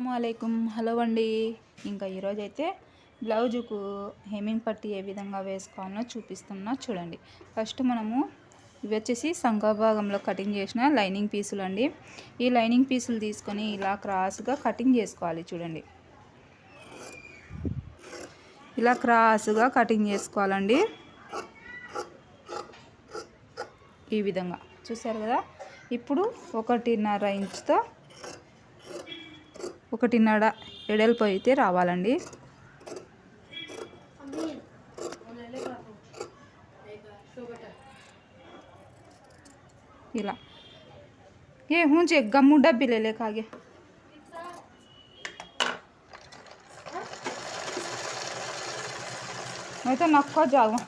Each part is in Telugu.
అస్సలం హలో అండి. ఇంకా ఈరోజు అయితే బ్లౌజుకు హెమ్మింగ్ పట్టి ఏ విధంగా వేసుకోవాలో చూపిస్తున్నా చూడండి. ఫస్ట్ మనము ఇవి వచ్చేసి సంఘభాగంలో కటింగ్ చేసిన లైనింగ్ పీసులు అండి. ఈ లైనింగ్ పీసులు తీసుకొని ఇలా క్రాస్గా కటింగ్ చేసుకోవాలి చూడండి. ఇలా క్రాస్గా కటింగ్ చేసుకోవాలండి. ఈ విధంగా. చూసారు కదా? ఇప్పుడు ఒకటిన్నర ఇంచుతో ఒకటిన్నర ఎడల్పు అయితే రావాలండి. ఇలా. ఏ హుంచి గమ్ము డబ్బి కాగే. అయితే నక్క జాగం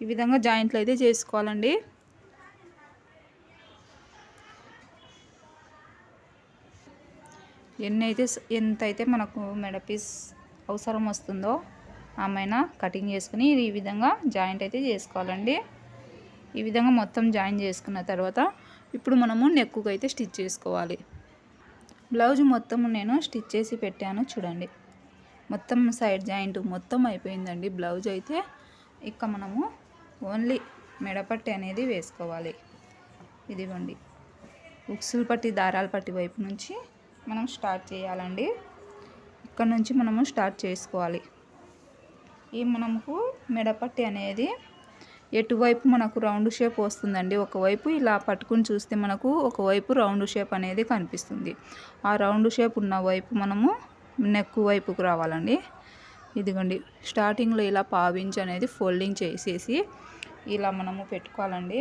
ఈ విధంగా జాయింట్లు అయితే చేసుకోవాలండి. ఎన్ని అయితే మనకు మెడ పీస్ అవసరం వస్తుందో ఆమెనా కటింగ్ చేసుకుని ఈ విధంగా జాయింట్ అయితే చేసుకోవాలండి. ఈ విధంగా మొత్తం జాయిన్ చేసుకున్న తర్వాత ఇప్పుడు మనము నెక్కుకు అయితే స్టిచ్ చేసుకోవాలి. బ్లౌజ్ మొత్తం నేను స్టిచ్ చేసి పెట్టాను చూడండి. మొత్తం సైడ్ జాయింట్ మొత్తం అయిపోయిందండి బ్లౌజ్ అయితే. ఇక మనము ఓన్లీ మెడపట్టి అనేది వేసుకోవాలి. ఇదిగోండి. ఉక్సులు పట్టి దారాల పట్టి వైపు నుంచి మనం స్టార్ట్ చేయాలండి. ఇక్కడ నుంచి మనము స్టార్ట్ చేసుకోవాలి. ఈ మనకు మెడపట్టి అనేది ఎటువైపు మనకు రౌండ్ షేప్ వస్తుందండి ఒకవైపు ఇలా పట్టుకుని చూస్తే మనకు ఒకవైపు రౌండ్ షేప్ అనేది కనిపిస్తుంది. ఆ రౌండ్ షేప్ ఉన్న వైపు మనము నెక్ వైపుకు రావాలండి. ఇదిగోండి స్టార్టింగ్లో ఇలా పావించి అనేది ఫోల్డింగ్ చేసేసి ఇలా మనము పెట్టుకోవాలండి.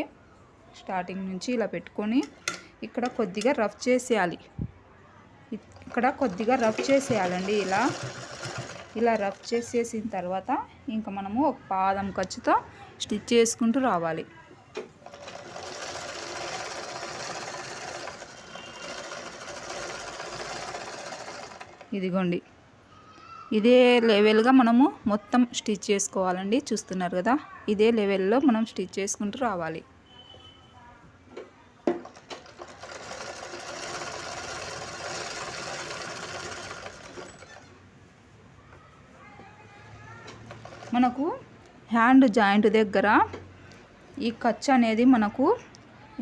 స్టార్టింగ్ నుంచి ఇలా పెట్టుకొని ఇక్కడ కొద్దిగా రఫ్ చేసేయాలి. ఇక్కడ కొద్దిగా రఫ్ చేసేయాలండి ఇలా. ఇలా రఫ్ చేసేసిన తర్వాత ఇంకా మనము ఒక పాదం ఖర్చుతో స్టిచ్ చేసుకుంటూ రావాలి. ఇదిగోండి. ఇదే లెవెల్గా మనము మొత్తం స్టిచ్ చేసుకోవాలండి. చూస్తున్నారు కదా? ఇదే లెవెల్లో మనం స్టిచ్ చేసుకుంటూ రావాలి. మనకు హ్యాండ్ జాయింట్ దగ్గర ఈ ఖర్చు అనేది మనకు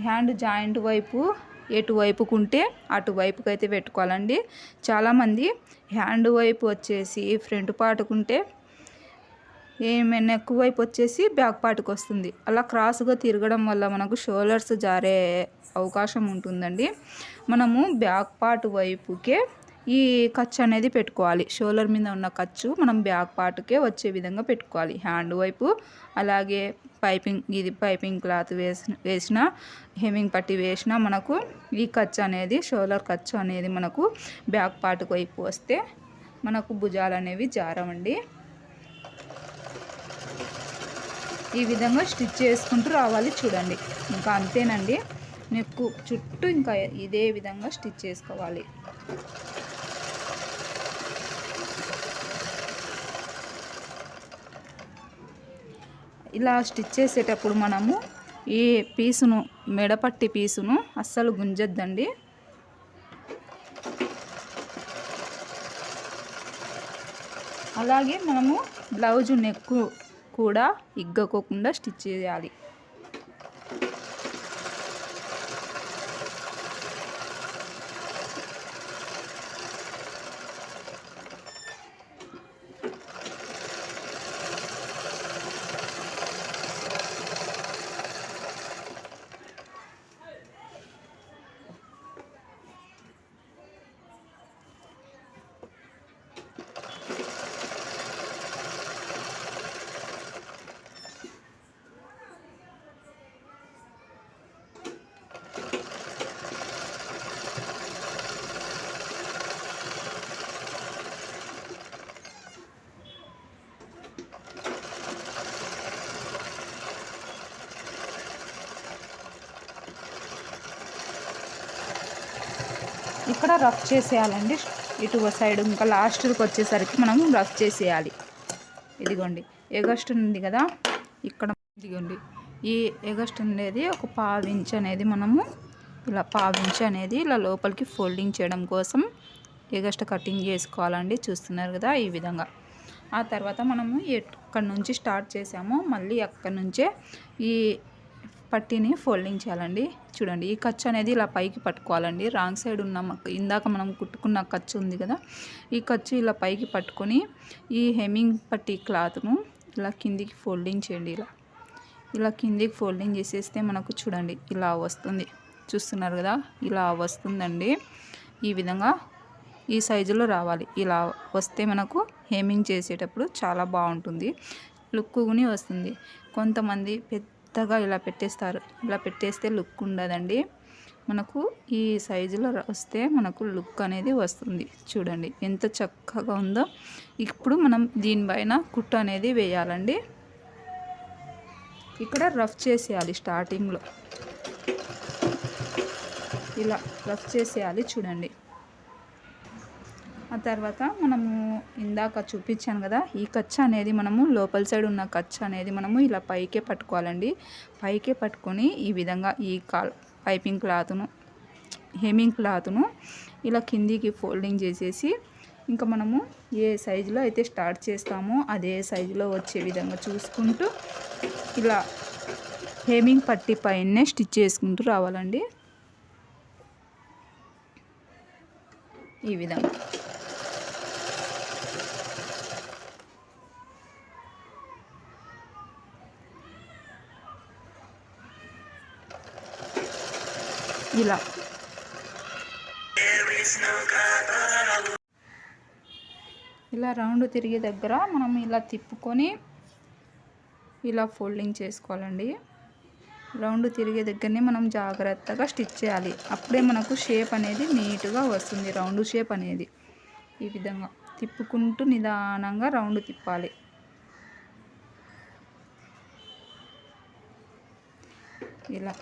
హ్యాండ్ జాయింట్ వైపు ఎటువైపుకుంటే అటువైపుకి అయితే పెట్టుకోవాలండి. చాలామంది హ్యాండ్ వైపు వచ్చేసి ఫ్రంట్ పాటుకుంటే ఏమైనా ఎక్కువ వైపు వచ్చేసి బ్యాక్ పార్ట్కి వస్తుంది అలా క్రాస్గా తిరగడం వల్ల మనకు షోల్డర్స్ జారే అవకాశం ఉంటుందండి. మనము బ్యాక్ పార్ట్ వైపుకే ఈ ఖర్చు అనేది పెట్టుకోవాలి. షోల్డర్ మీద ఉన్న ఖర్చు మనం బ్యాక్ పార్ట్కే వచ్చే విధంగా పెట్టుకోవాలి. హ్యాండ్ వైపు అలాగే పైపింగ్ ఇది పైపింగ్ క్లాత్ వేసిన వేసిన హెమింగ్ పట్టి వేసిన మనకు ఈ ఖర్చు అనేది షోల్డర్ ఖర్చు అనేది మనకు బ్యాక్ పార్ట్ వైపు వస్తే మనకు భుజాలు అనేవి జారవండి. ఈ విధంగా స్టిచ్ చేసుకుంటూ రావాలి చూడండి. ఇంకా అంతేనండి. నెక్కు చుట్టూ ఇంకా ఇదే విధంగా స్టిచ్ చేసుకోవాలి. ఇలా స్టిచ్ చేసేటప్పుడు మనము ఈ పీసును మెడపట్టి పీసును అస్సలు గుంజద్దండి. అలాగే మనము బ్లౌజు నెక్కు కూడా ఇగ్గకోకుండా స్టిచ్ చేయాలి. ఇక్కడ రఫ్ చేసేయాలండి. ఇటు సైడ్ ఇంకా లాస్ట్కి వచ్చేసరికి మనం రఫ్ చేసేయాలి. ఇదిగోండి ఎగస్ట్ ఉంది కదా ఇక్కడ ఇదిగోండి. ఈ ఎగస్ట్ అనేది ఒక పావించ్ అనేది మనము ఇలా పావించ్ అనేది ఇలా లోపలికి ఫోల్డింగ్ చేయడం కోసం ఎగస్ట్ కటింగ్ చేసుకోవాలండి. చూస్తున్నారు కదా ఈ విధంగా. ఆ తర్వాత మనము ఎక్కడి నుంచి స్టార్ట్ చేసామో. మళ్ళీ అక్కడి నుంచే ఈ పట్టీని ఫోల్డింగ్ చేయాలండి. చూడండి ఈ ఖర్చు అనేది ఇలా పైకి పట్టుకోవాలండి. రాంగ్ సైడ్ ఉన్న ఇందాక మనం కుట్టుకున్న ఖర్చు ఉంది కదా ఈ ఖర్చు ఇలా పైకి పట్టుకొని ఈ హెమ్మింగ్ పట్టీ క్లాత్ను ఇలా కిందికి ఫోల్డింగ్ చేయండి ఇలా. ఇలా కిందికి ఫోల్డింగ్ చేసేస్తే మనకు చూడండి ఇలా వస్తుంది. చూస్తున్నారు కదా ఇలా వస్తుందండి. ఈ విధంగా ఈ సైజులో రావాలి. ఇలా వస్తే మనకు హేమింగ్ చేసేటప్పుడు చాలా బాగుంటుంది. లుక్కుని వస్తుంది. కొంతమంది పెద్ద కొత్తగా ఇలా పెట్టేస్తారు. ఇలా పెట్టేస్తే లుక్ ఉండదండి. మనకు ఈ సైజులో వస్తే మనకు లుక్ అనేది వస్తుంది. చూడండి ఎంత చక్కగా ఉందో. ఇప్పుడు మనం దీనిపైన కుట్టు అనేది వేయాలండి. ఇక్కడ రఫ్ చేసేయాలి స్టార్టింగ్లో. ఇలా రఫ్ చేసేయాలి చూడండి. ఆ తర్వాత మనము ఇందాక చూపించాను కదా ఈ కచ్చ అనేది మనము లోపల సైడ్ ఉన్న కచ్చ అనేది మనము ఇలా పైకే పట్టుకోవాలండి. పైకే పట్టుకొని ఈ విధంగా ఈ కాల్ పైపింగ్ క్లాత్ను హెమింగ్ క్లాత్ను ఇలా కిందికి ఫోల్డింగ్ చేసేసి ఇంకా మనము ఏ సైజులో అయితే స్టార్ట్ చేస్తామో అదే సైజులో వచ్చే విధంగా చూసుకుంటూ ఇలా హేమింగ్ పట్టి పైనే స్టిచ్ చేసుకుంటూ రావాలండి. ఈ విధంగా. ఇలా. ఇలా రౌండ్ తిరిగే దగ్గర మనం ఇలా తిప్పుకొని ఇలా ఫోల్డింగ్ చేసుకోవాలండి. రౌండ్ తిరిగే దగ్గరనే మనం జాగ్రత్తగా స్టిచ్ చేయాలి. అప్పుడే మనకు షేప్ అనేది నీట్గా వస్తుంది రౌండ్ షేప్ అనేది. ఈ విధంగా తిప్పుకుంటూ నిదానంగా రౌండ్ తిప్పాలి. ఇలా.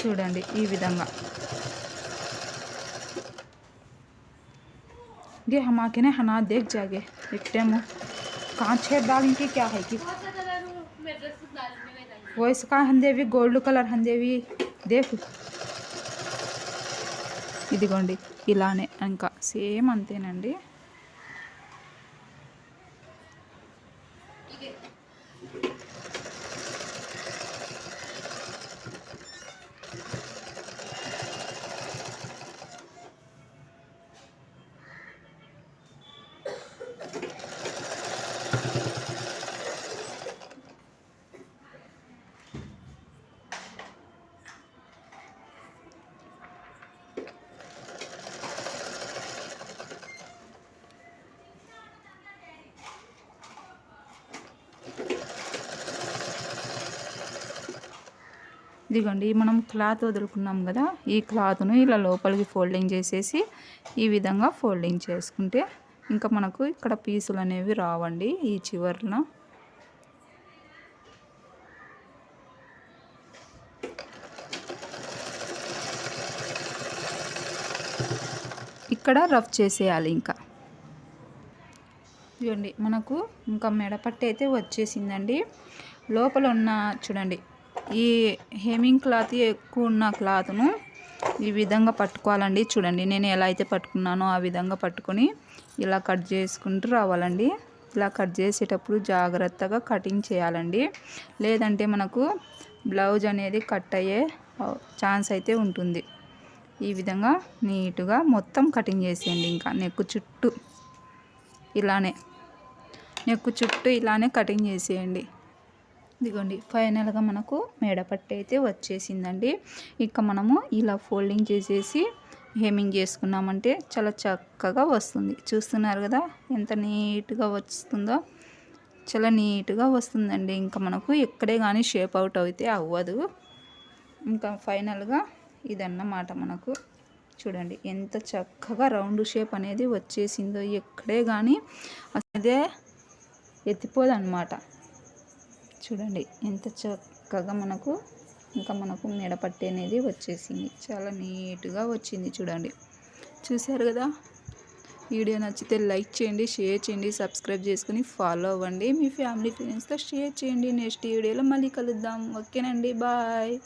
చూడండి ఈ విధంగా. ఇంకే హమాకినే హనా దేక్ జాగే ఇట్టేము ఇప్పుడేమో కాంచేద్దాంకి క్యా హైకి వయసు కా హందేవి గోల్డ్ కలర్ హందేవి దేఫ్ ఇదిగోండి ఇలానే ఇంకా సేమ్ అంతేనండి ఇదిగోండి మనం క్లాత్ వదులుకున్నాం కదా ఈ క్లాత్ను ఇలా లోపలికి ఫోల్డింగ్ చేసేసి ఈ విధంగా ఫోల్డింగ్ చేసుకుంటే ఇంకా మనకు ఇక్కడ పీసులు అనేవి రావండి ఈ చివరిన ఇక్కడ రఫ్ చేసేయాలి ఇంకా. ఇదిగోండి మనకు ఇంకా మెడపట్టి అయితే వచ్చేసిందండి. లోపల ఉన్న చూడండి ఈ హెమింగ్ క్లాత్ ఎక్కువ ఉన్న క్లాత్ను ఈ విధంగా పట్టుకోవాలండి. చూడండి నేను ఎలా అయితే పట్టుకున్నానో ఆ విధంగా పట్టుకొని ఇలా కట్ చేసుకుంటూ రావాలండి. ఇలా కట్ చేసేటప్పుడు జాగ్రత్తగా కటింగ్ చేయాలండి. లేదంటే మనకు బ్లౌజ్ అనేది కట్ అయ్యే ఛాన్స్ అయితే ఉంటుంది. ఈ విధంగా నీట్గా మొత్తం కటింగ్ చేసేయండి. ఇంకా నెక్కు చుట్టూ ఇలానే నెక్కు చుట్టూ ఇలానే కటింగ్ చేసేయండి. ఇదిగోండి ఫైనల్గా మనకు మేడపట్టి అయితే వచ్చేసిందండి. ఇక మనము ఇలా ఫోల్డింగ్ చేసేసి హేమింగ్ చేసుకున్నామంటే చాలా చక్కగా వస్తుంది. చూస్తున్నారు కదా ఎంత నీట్గా వస్తుందో చాలా నీట్గా వస్తుందండి. ఇంకా మనకు ఎక్కడే కానీ షేప్ అవుట్ అయితే అవ్వదు. ఇంకా ఫైనల్గా ఇదన్నమాట మనకు. చూడండి ఎంత చక్కగా రౌండ్ షేప్ అనేది వచ్చేసిందో ఎక్కడే కానీ అదే ఎత్తిపోదు అనమాట చూడండి ఎంత చక్కగా మనకు ఇంకా మనకు మెడపట్టి అనేది వచ్చేసింది. చాలా నీట్గా వచ్చింది చూడండి. చూశారు కదా? వీడియో నచ్చితే లైక్ చేయండి షేర్ చేయండి సబ్స్క్రైబ్ చేసుకుని ఫాలో అవ్వండి. మీ ఫ్యామిలీ ఫ్రెండ్స్తో షేర్ చేయండి. నెక్స్ట్ వీడియోలో మళ్ళీ కలుద్దాం. ఓకేనండి బాయ్.